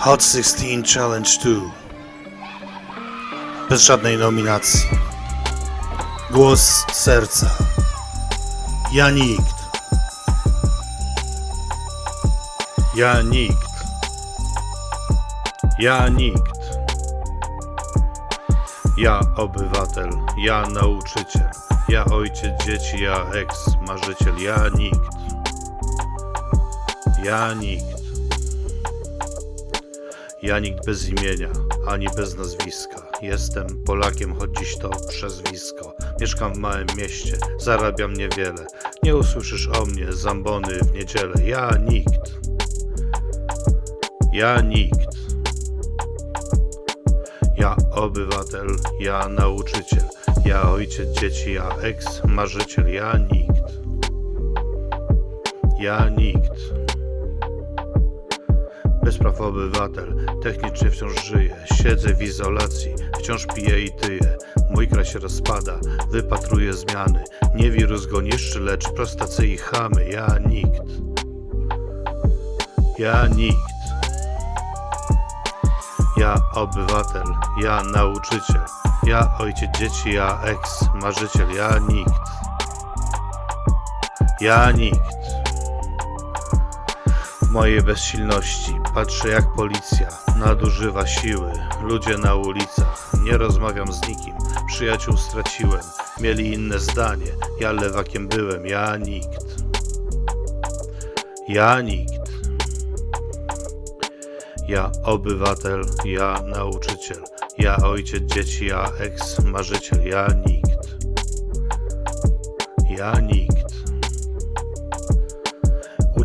Hot 16 Challenge 2. Bez żadnej nominacji. Głos serca. Ja nikt. Ja nikt. Ja nikt. Ja obywatel, ja nauczyciel, ja ojciec dzieci, ja eks marzyciel, ja nikt. Ja nikt. Ja nikt bez imienia, ani bez nazwiska. Jestem Polakiem, choć dziś to przezwisko. Mieszkam w małym mieście, zarabiam niewiele. Nie usłyszysz o mnie zambony w niedzielę. Ja nikt. Ja nikt. Ja obywatel, ja nauczyciel, ja ojciec dzieci, ja eks marzyciel, ja nikt. Ja nikt. Bezpraw obywatel, technicznie wciąż żyję, siedzę w izolacji, wciąż piję i tyję. Mój kraj się rozpada, wypatruję zmiany. Nie wirus go niszczy, lecz prostacy i chamy. Ja nikt. Ja nikt. Ja obywatel, ja nauczyciel, ja ojciec dzieci, ja eks marzyciel, ja nikt. Ja nikt. W mojej bezsilności patrzę jak policja nadużywa siły. Ludzie na ulicach, nie rozmawiam z nikim, przyjaciół straciłem, mieli inne zdanie. Ja lewakiem byłem, ja nikt. Ja nikt. Ja obywatel, ja nauczyciel, ja ojciec dzieci, ja eks marzyciel, ja nikt. Ja nikt.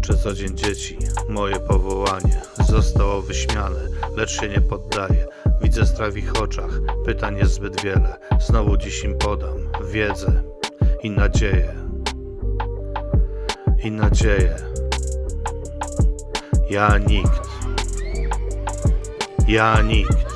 Uczę co dzień dzieci, moje powołanie zostało wyśmiane, lecz się nie poddaję. Widzę strach w ich oczach, pytań jest zbyt wiele. Znowu dziś im podam wiedzę i nadzieję. I nadzieję. Ja nikt. Ja nikt.